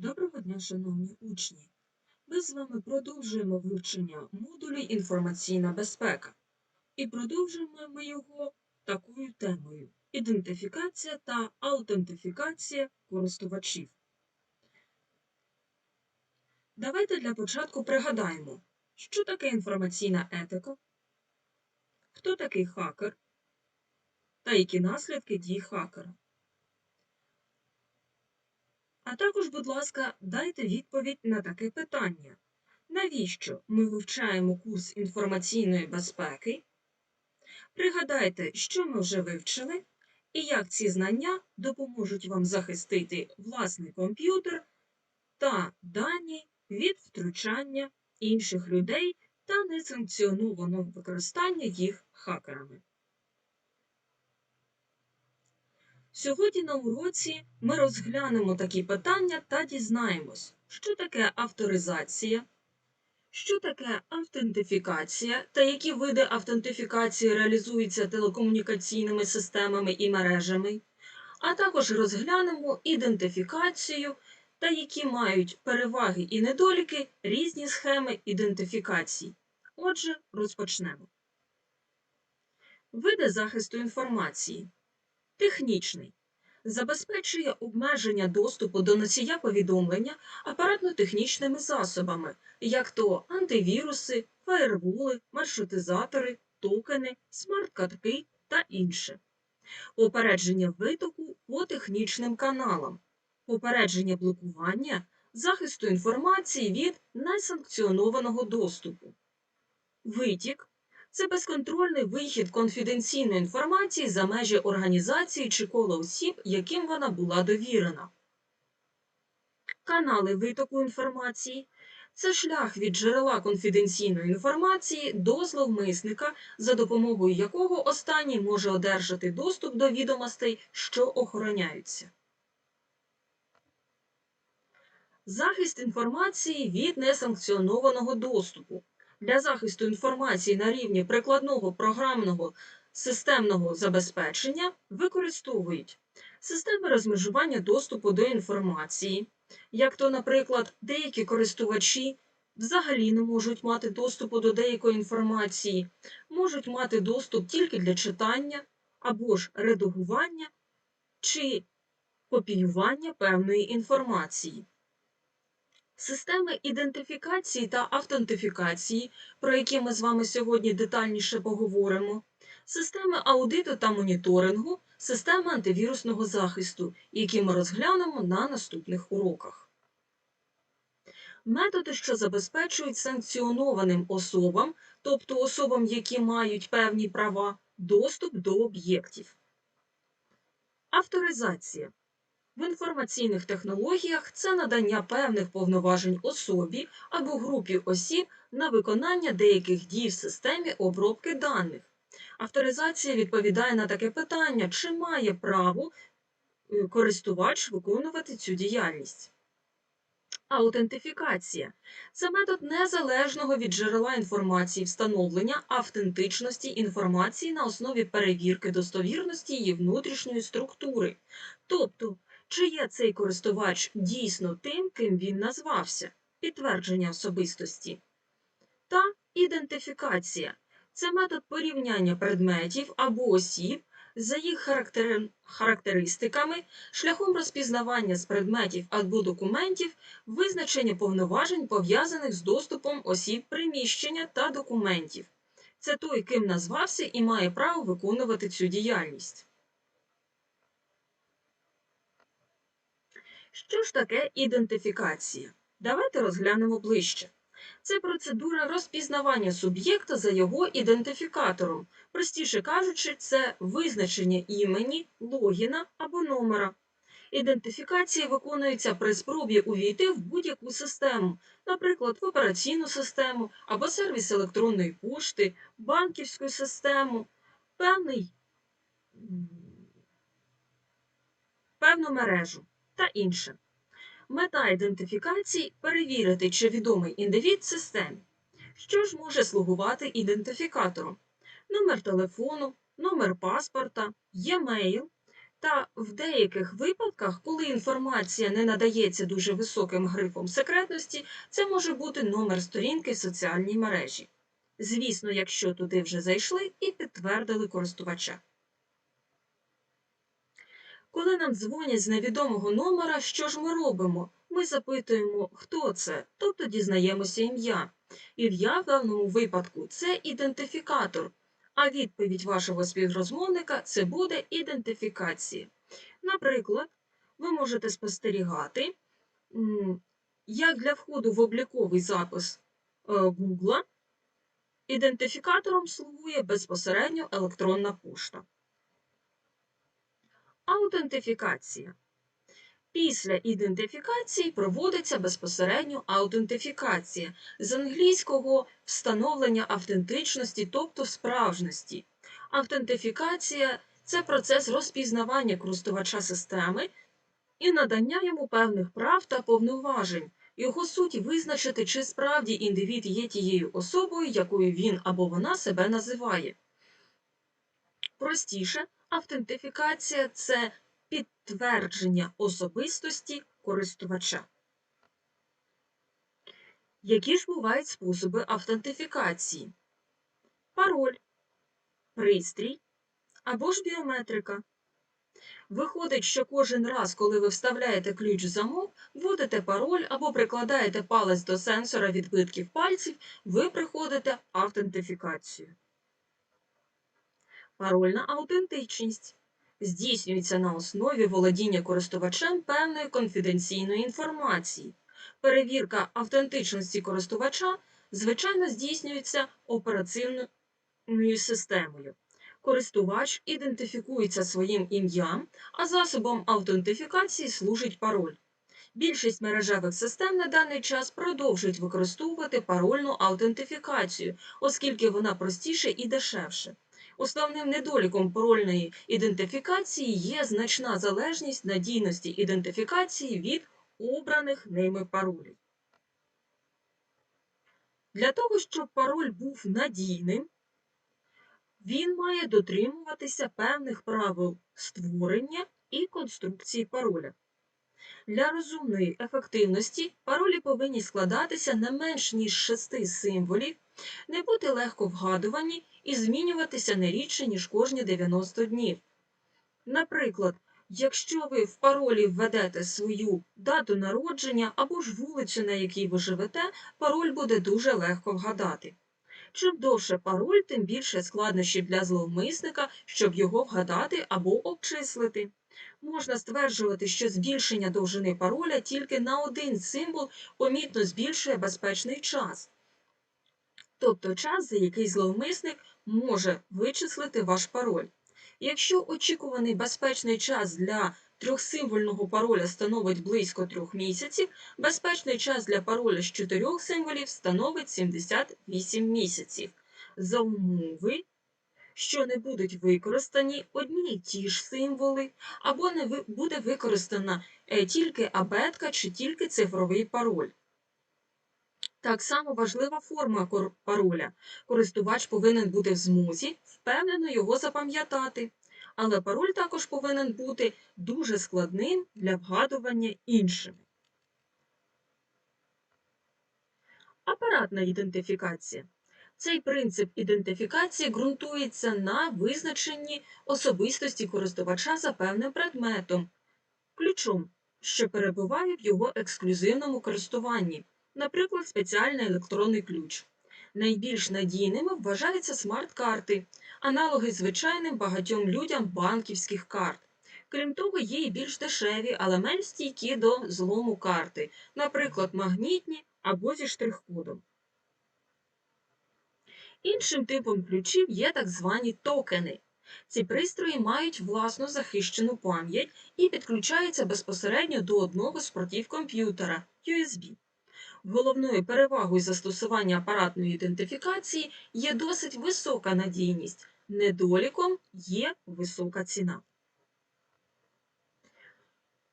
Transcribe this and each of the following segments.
Доброго дня, шановні учні! Ми з вами продовжуємо вивчення модулі інформаційна безпека. І продовжуємо ми його такою темою ідентифікація та аутентифікація користувачів. Давайте для початку пригадаємо, що таке інформаційна етика, хто такий хакер та які наслідки дій хакера. А також, будь ласка, дайте відповідь на таке питання. Навіщо ми вивчаємо курс інформаційної безпеки? Пригадайте, що ми вже вивчили, і як ці знання допоможуть вам захистити власний комп'ютер та дані від втручання інших людей та несанкціонованого використання їх хакерами. Сьогодні на уроці ми розглянемо такі питання та дізнаємось, що таке авторизація, що таке автентифікація та які види автентифікації реалізуються телекомунікаційними системами і мережами, а також розглянемо ідентифікацію та які мають переваги і недоліки різні схеми ідентифікації. Отже, розпочнемо. Види захисту інформації. Технічний. Забезпечує обмеження доступу до носія повідомлення апаратно-технічними засобами, як то антивіруси, фаєрволи, маршрутизатори, токени, смарт-картки та інше. Попередження витоку по технічним каналам, попередження блокування, захисту інформації від несанкціонованого доступу. Витік це безконтрольний вихід конфіденційної інформації за межі організації чи кола осіб, яким вона була довірена. Канали витоку інформації це шлях від джерела конфіденційної інформації до зловмисника, за допомогою якого останній може одержати доступ до відомостей, що охороняються. Захист інформації від несанкціонованого доступу для захисту інформації на рівні прикладного програмного системного забезпечення використовують системи розмежування доступу до інформації, як то, наприклад, деякі користувачі взагалі не можуть мати доступу до деякої інформації, можуть мати доступ тільки для читання або ж редагування чи копіювання певної інформації. Системи ідентифікації та автентифікації, про які ми з вами сьогодні детальніше поговоримо, системи аудиту та моніторингу, системи антивірусного захисту, які ми розглянемо на наступних уроках. Методи, що забезпечують санкціонованим особам, тобто особам, які мають певні права, доступ до об'єктів. Авторизація в інформаційних технологіях це надання певних повноважень особі або групі осіб на виконання деяких дій в системі обробки даних. Авторизація відповідає на таке питання, чи має право е, користувач виконувати цю діяльність. Аутентифікація це метод незалежного від джерела інформації встановлення автентичності інформації на основі перевірки достовірності її внутрішньої структури. Тобто чи є цей користувач дійсно тим, ким він назвався, підтвердження особистості. Та ідентифікація це метод порівняння предметів або осіб за їх характеристиками, шляхом розпізнавання з предметів або документів, визначення повноважень, пов'язаних з доступом осіб приміщення та документів. Це той, ким назвався і має право виконувати цю діяльність. Що ж таке ідентифікація? Давайте розглянемо ближче. Це процедура розпізнавання суб'єкта за його ідентифікатором. Простіше кажучи, це визначення імені, логіна або номера. Ідентифікація виконується при спробі увійти в будь-яку систему, наприклад, в операційну систему або сервіс електронної пошти, банківську систему, певний, певну мережу та інше. Мета ідентифікації перевірити, чи відомий індивід системі. Що ж може слугувати ідентифікатором? Номер телефону, номер паспорта, e-mail Та в деяких випадках, коли інформація не надається дуже високим грифом секретності, це може бути номер сторінки в соціальній мережі. Звісно, якщо туди вже зайшли і підтвердили користувача. Коли нам дзвонять з невідомого номера, що ж ми робимо? Ми запитуємо, хто це, тобто дізнаємося ім'я. Ім'я в даному випадку це ідентифікатор, а відповідь вашого співрозмовника це буде ідентифікація. Наприклад, ви можете спостерігати, як для входу в обліковий запис е, Google ідентифікатором слугує безпосередньо електронна пошта. Аутентифікація. Після ідентифікації проводиться безпосередньо аутентифікація з англійського встановлення автентичності, тобто справжності. Автентифікація це процес розпізнавання користувача системи і надання йому певних прав та повноважень. Його суть визначити, чи справді індивід є тією особою, якою він або вона себе називає. Простіше, автентифікація це підтвердження особистості користувача. Які ж бувають способи автентифікації? Пароль, пристрій або ж біометрика. Виходить, що кожен раз, коли ви вставляєте ключ в замок, вводите пароль або прикладаєте палець до сенсора відбитків пальців, ви приходите автентифікацію. Парольна аутентичність здійснюється на основі володіння користувачем певної конфіденційної інформації. Перевірка автентичності користувача, звичайно, здійснюється операційною системою. Користувач ідентифікується своїм ім'ям, а засобом аутентифікації служить пароль. Більшість мережевих систем на даний час продовжують використовувати парольну аутентифікацію, оскільки вона простіше і дешевше. Основним недоліком парольної ідентифікації є значна залежність надійності ідентифікації від обраних ними паролів. Для того, щоб пароль був надійним, він має дотримуватися певних правил створення і конструкції пароля. Для розумної ефективності паролі повинні складатися не менш ніж шести символів, не бути легко вгадувані і змінюватися не рідше, ніж кожні 90 днів. Наприклад, якщо ви в паролі введете свою дату народження або ж вулицю, на якій ви живете, пароль буде дуже легко вгадати. Чим довше пароль, тим більше складнощів для зловмисника, щоб його вгадати або обчислити. Можна стверджувати, що збільшення довжини пароля тільки на один символ помітно збільшує безпечний час, тобто час, за який зловмисник може вичислити ваш пароль. Якщо очікуваний безпечний час для трьохсимвольного пароля становить близько трьох місяців, безпечний час для пароля з чотирьох символів становить 78 місяців. За умови, що не будуть використані одні й ті ж символи, або не буде використана е, тільки абетка чи тільки цифровий пароль. Так само важлива форма пароля. Користувач повинен бути в змозі впевнено його запам'ятати, але пароль також повинен бути дуже складним для вгадування іншими. Апаратна ідентифікація. Цей принцип ідентифікації ґрунтується на визначенні особистості користувача за певним предметом, ключом, що перебуває в його ексклюзивному користуванні, наприклад, спеціальний електронний ключ. Найбільш надійними вважаються смарт-карти, аналоги звичайним багатьом людям банківських карт. Крім того, є і більш дешеві, але менш стійкі до злому карти, наприклад, магнітні або зі штрих-кодом. Іншим типом ключів є так звані токени. Ці пристрої мають власну захищену пам'ять і підключаються безпосередньо до одного з портів комп'ютера USB. Головною перевагою застосування апаратної ідентифікації є досить висока надійність, недоліком є висока ціна.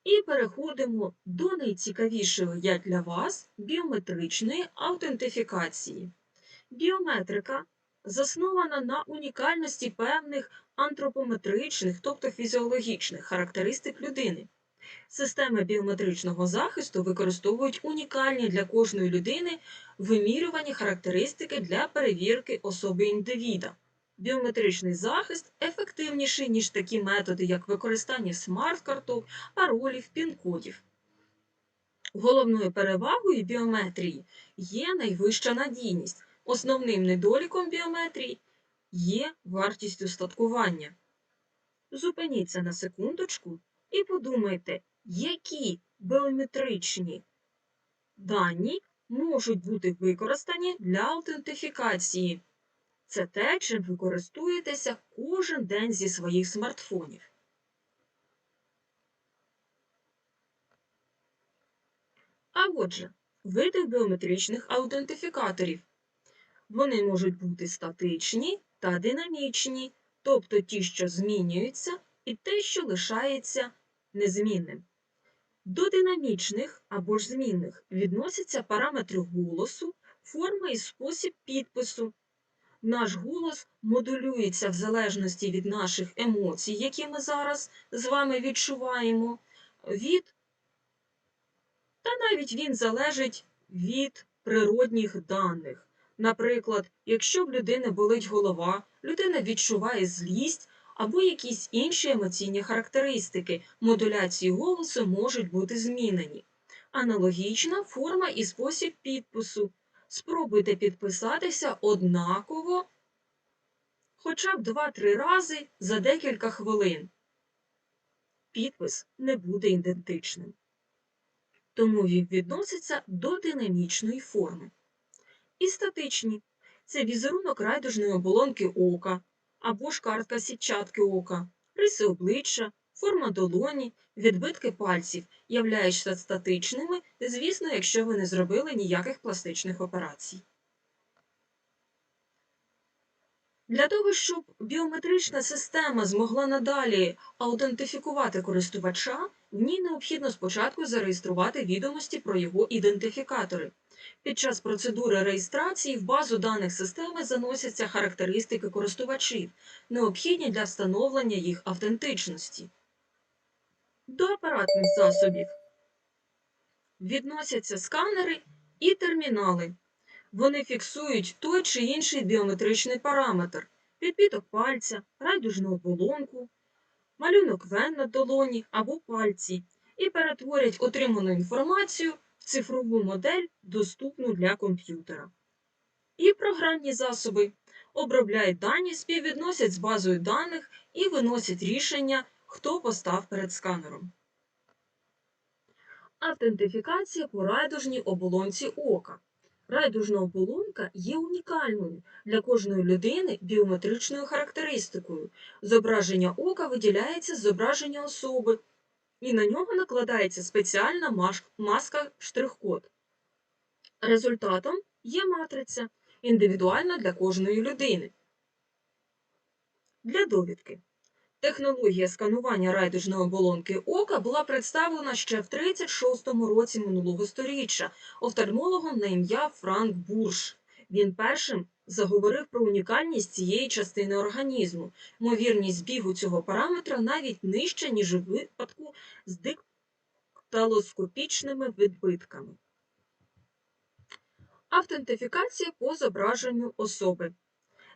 І переходимо до найцікавішої як для вас біометричної аутентифікації. Біометрика заснована на унікальності певних антропометричних, тобто фізіологічних характеристик людини. Системи біометричного захисту використовують унікальні для кожної людини вимірювані характеристики для перевірки особи індивіда. Біометричний захист ефективніший, ніж такі методи, як використання смарт-карток, паролів, пін-кодів. Головною перевагою біометрії є найвища надійність. Основним недоліком біометрії є вартість устаткування. Зупиніться на секундочку і подумайте, які біометричні дані можуть бути використані для аутентифікації. Це те, чим ви користуєтеся кожен день зі своїх смартфонів. А отже, види біометричних аутентифікаторів. Вони можуть бути статичні та динамічні, тобто ті, що змінюються, і те, що лишається незмінним. До динамічних або ж змінних відносяться параметри голосу, форма і спосіб підпису. Наш голос модулюється в залежності від наших емоцій, які ми зараз з вами відчуваємо, від та навіть він залежить від природних даних. Наприклад, якщо в людини болить голова, людина відчуває злість або якісь інші емоційні характеристики модуляції голосу можуть бути змінені. Аналогічна форма і спосіб підпису. Спробуйте підписатися однаково хоча б 2-3 рази за декілька хвилин. Підпис не буде ідентичним. Тому він відноситься до динамічної форми. І статичні це візерунок райдужної оболонки ока або ж картка сітчатки ока, риси обличчя, форма долоні, відбитки пальців являються статичними, звісно, якщо ви не зробили ніяких пластичних операцій. Для того, щоб біометрична система змогла надалі аутентифікувати користувача, в ній необхідно спочатку зареєструвати відомості про його ідентифікатори. Під час процедури реєстрації в базу даних системи заносяться характеристики користувачів, необхідні для встановлення їх автентичності. До апаратних засобів відносяться сканери і термінали. Вони фіксують той чи інший біометричний параметр, відбиток пальця, райдужну оболонку, малюнок вен на долоні або пальці і перетворять отриману інформацію цифрову модель, доступну для комп'ютера. І програмні засоби обробляють дані, співвідносять з базою даних і виносять рішення, хто постав перед сканером. Автентифікація по райдужній оболонці ока. Райдужна оболонка є унікальною для кожної людини біометричною характеристикою. Зображення ока виділяється з зображення особи, і на нього накладається спеціальна маска штрих-код. Результатом є матриця, індивідуальна для кожної людини. Для довідки. Технологія сканування райдужної оболонки ока була представлена ще в 36-му році минулого сторіччя офтальмологом на ім'я Франк Бурш. Він першим заговорив про унікальність цієї частини організму. Ймовірність збігу цього параметра навіть нижча, ніж у випадку з дикталоскопічними відбитками. Автентифікація по зображенню особи.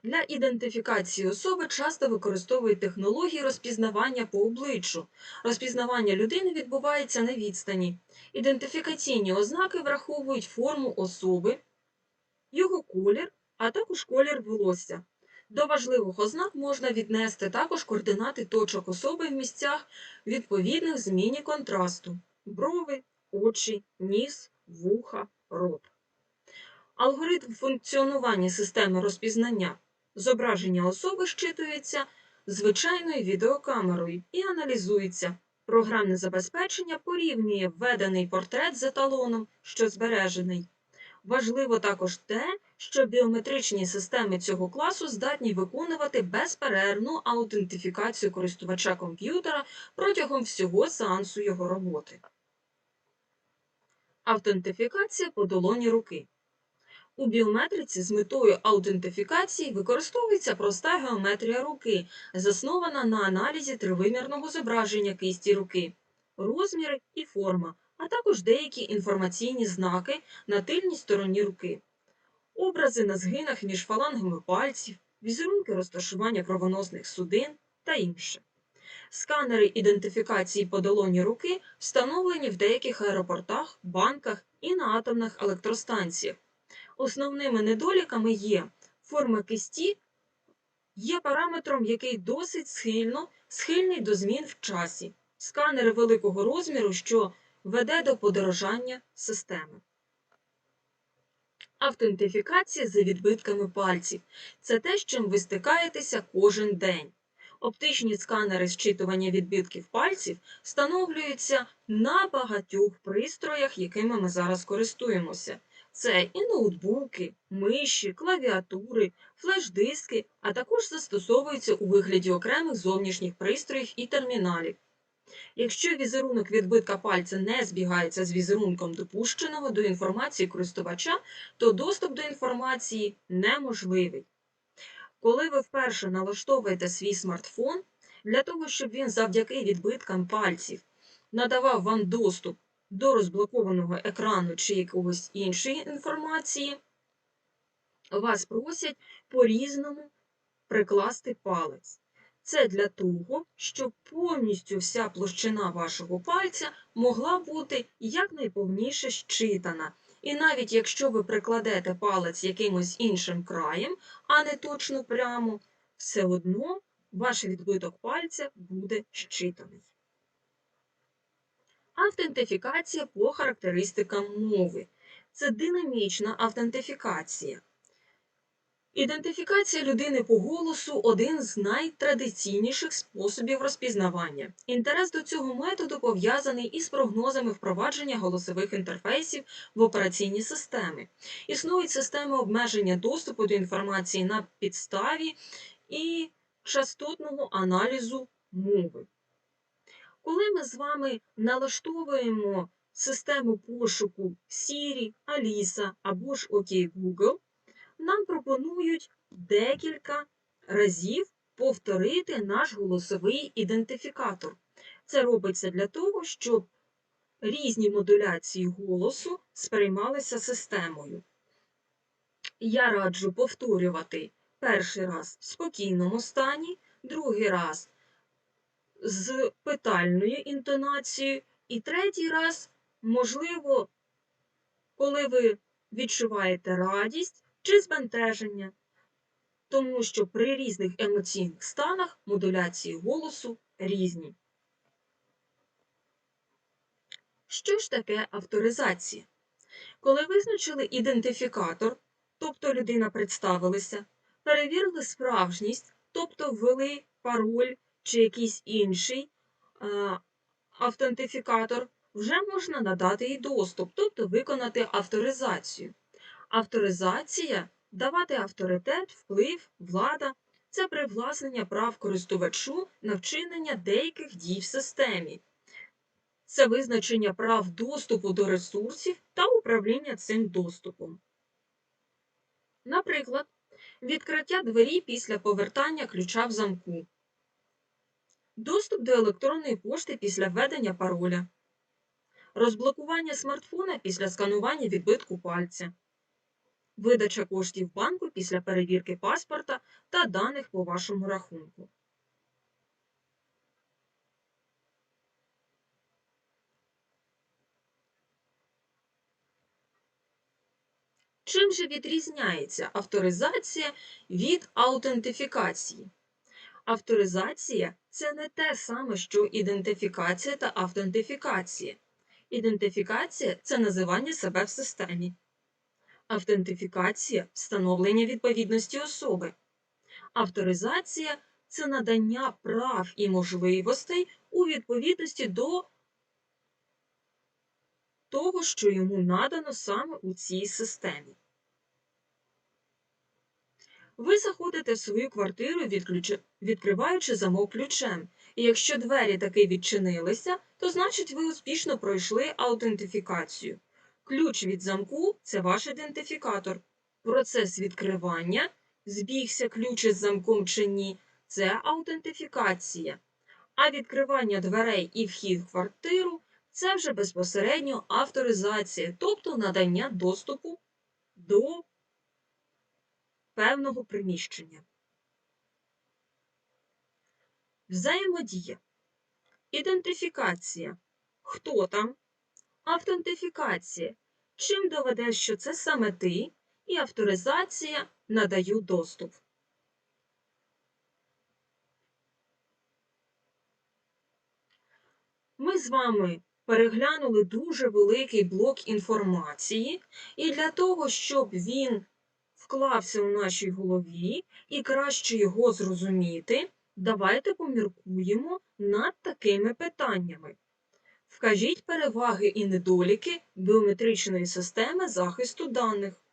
Для ідентифікації особи часто використовують технології розпізнавання по обличчю. Розпізнавання людини відбувається на відстані. Ідентифікаційні ознаки враховують форму особи, його колір, а також колір волосся. До важливих ознак можна віднести також координати точок особи в місцях відповідних зміні контрасту брови, очі, ніс, вуха, рот. Алгоритм функціонування системи розпізнання зображення особи щитується звичайною відеокамерою і аналізується. Програмне забезпечення порівнює введений портрет з еталоном, що збережений. Важливо також те, що біометричні системи цього класу здатні виконувати безперервну аутентифікацію користувача комп'ютера протягом всього сеансу його роботи. Автентифікація по долоні руки. У біометриці з метою аутентифікації використовується проста геометрія руки, заснована на аналізі тривимірного зображення кисті руки, розміри і форма, а також деякі інформаційні знаки на тильній стороні руки, образи на згинах між фалангами пальців, візерунки розташування кровоносних судин та інше. Сканери ідентифікації по долоні руки встановлені в деяких аеропортах, банках і на атомних електростанціях. Основними недоліками є форма кисті є параметром, який досить схильно, схильний до змін в часі. Сканери великого розміру, що веде до подорожання системи. Автентифікація за відбитками пальців це те, з чим ви стикаєтеся кожен день. Оптичні сканери зчитування відбитків пальців встановлюються на багатьох пристроях, якими ми зараз користуємося. Це і ноутбуки, миші, клавіатури, флеш-диски, а також застосовуються у вигляді окремих зовнішніх пристроїв і терміналів. Якщо візерунок відбитка пальця не збігається з візерунком допущеного до інформації користувача, то доступ до інформації неможливий. Коли ви вперше налаштовуєте свій смартфон, для того, щоб він завдяки відбиткам пальців надавав вам доступ до розблокованого екрану чи якогось іншої інформації, вас просять по-різному прикласти палець. Це для того, щоб повністю вся площина вашого пальця могла бути якнайповніше щитана. І навіть якщо ви прикладете палець якимось іншим краєм, а не точно прямо, все одно ваш відбиток пальця буде щитаний. Автентифікація по характеристикам мови. Це динамічна автентифікація. Ідентифікація людини по голосу один з найтрадиційніших способів розпізнавання. Інтерес до цього методу пов'язаний із прогнозами впровадження голосових інтерфейсів в операційні системи. Існують системи обмеження доступу до інформації на підставі і частотного аналізу мови. Коли ми з вами налаштовуємо систему пошуку Siri, Alisa або ж OK Google, нам пропонують декілька разів повторити наш голосовий ідентифікатор. Це робиться для того, щоб різні модуляції голосу сприймалися системою. Я раджу повторювати перший раз в спокійному стані, другий раз з питальною інтонацією, і третій раз, можливо, коли ви відчуваєте радість чи збентеження, тому що при різних емоційних станах модуляції голосу різні. Що ж таке авторизація? Коли визначили ідентифікатор, тобто людина представилася, перевірили справжність, тобто ввели пароль чи якийсь інший е, автентифікатор, вже можна надати їй доступ, тобто виконати авторизацію. Авторизація давати авторитет, вплив, влада це привласнення прав користувачу на вчинення деяких дій в системі. Це визначення прав доступу до ресурсів та управління цим доступом. Наприклад, відкриття двері після повертання ключа в замку, доступ до електронної пошти після введення пароля, розблокування смартфона після сканування відбитку пальця, видача коштів банку після перевірки паспорта та даних по вашому рахунку. Чим же відрізняється авторизація від аутентифікації? Авторизація це не те саме, що ідентифікація та автентифікація. Ідентифікація це називання себе в системі. Автентифікація встановлення відповідності особи. Авторизація це надання прав і можливостей у відповідності до того, що йому надано саме у цій системі. Ви заходите в свою квартиру, відкриваючи замок ключем. І якщо двері таки відчинилися, то значить ви успішно пройшли аутентифікацію. Ключ від замку це ваш ідентифікатор. Процес відкривання, збігся ключ із замком чи ні, це аутентифікація. А відкривання дверей і вхід в квартиру це вже безпосередньо авторизація, тобто надання доступу до певного приміщення. Взаємодія. Ідентифікація. Хто там? Автентифікація. Чим доведеш, що це саме ти, і авторизація надаю доступ. Ми з вами переглянули дуже великий блок інформації, і для того, щоб він вклався у нашій голові і краще його зрозуміти, давайте поміркуємо над такими питаннями. Вкажіть переваги і недоліки біометричної системи захисту даних.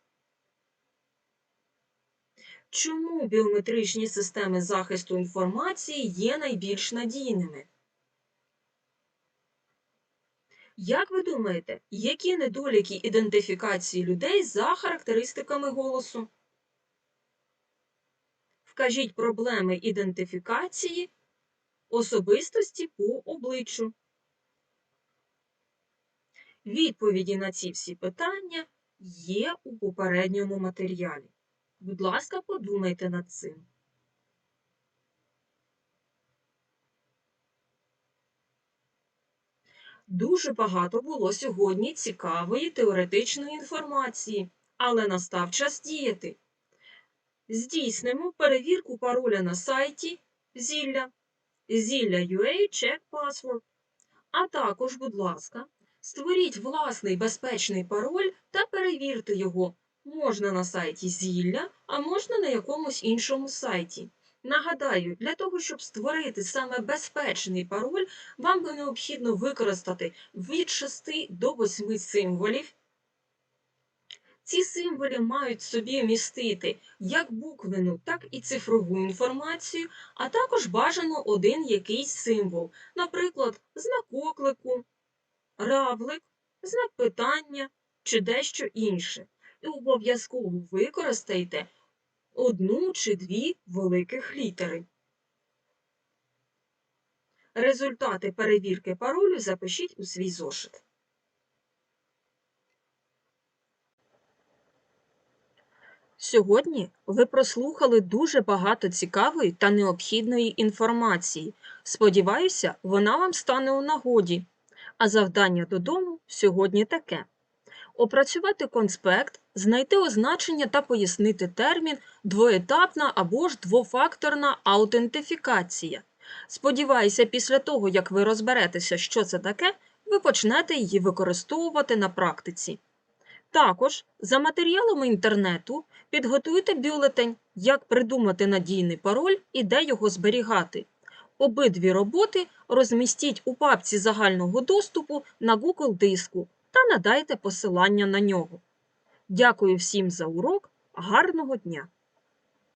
Чому біометричні системи захисту інформації є найбільш надійними? Як ви думаєте, які недоліки ідентифікації людей за характеристиками голосу? Вкажіть проблеми ідентифікації особистості по обличчю. Відповіді на ці всі питання є у попередньому матеріалі. Будь ласка, подумайте над цим. Дуже багато було сьогодні цікавої теоретичної інформації, але настав час діяти. Здійснимо перевірку пароля на сайті Зілля, Зілля.ua Check Password. А також, будь ласка, створіть власний безпечний пароль та перевірте його. Можна на сайті Зілля, а можна на якомусь іншому сайті. Нагадаю, для того, щоб створити саме безпечний пароль, вам би необхідно використати від 6 до 8 символів. Ці символи мають собі містити як буквену, так і цифрову інформацію, а також бажано один якийсь символ, наприклад, знак оклику, равлик, знак питання чи дещо інше. І обов'язково використайте одну чи дві великих літери. Результати перевірки паролю запишіть у свій зошит. Сьогодні ви прослухали дуже багато цікавої та необхідної інформації. Сподіваюся, вона вам стане у нагоді. А завдання додому сьогодні таке: опрацювати конспект, знайти означення та пояснити термін двоетапна або ж двофакторна аутентифікація. Сподіваюся, після того, як ви розберетеся, що це таке, ви почнете її використовувати на практиці. Також за матеріалами інтернету підготуйте бюлетень, як придумати надійний пароль і де його зберігати. Обидві роботи розмістіть у папці загального доступу на Google диску та надайте посилання на нього. Дякую всім за урок. Гарного дня!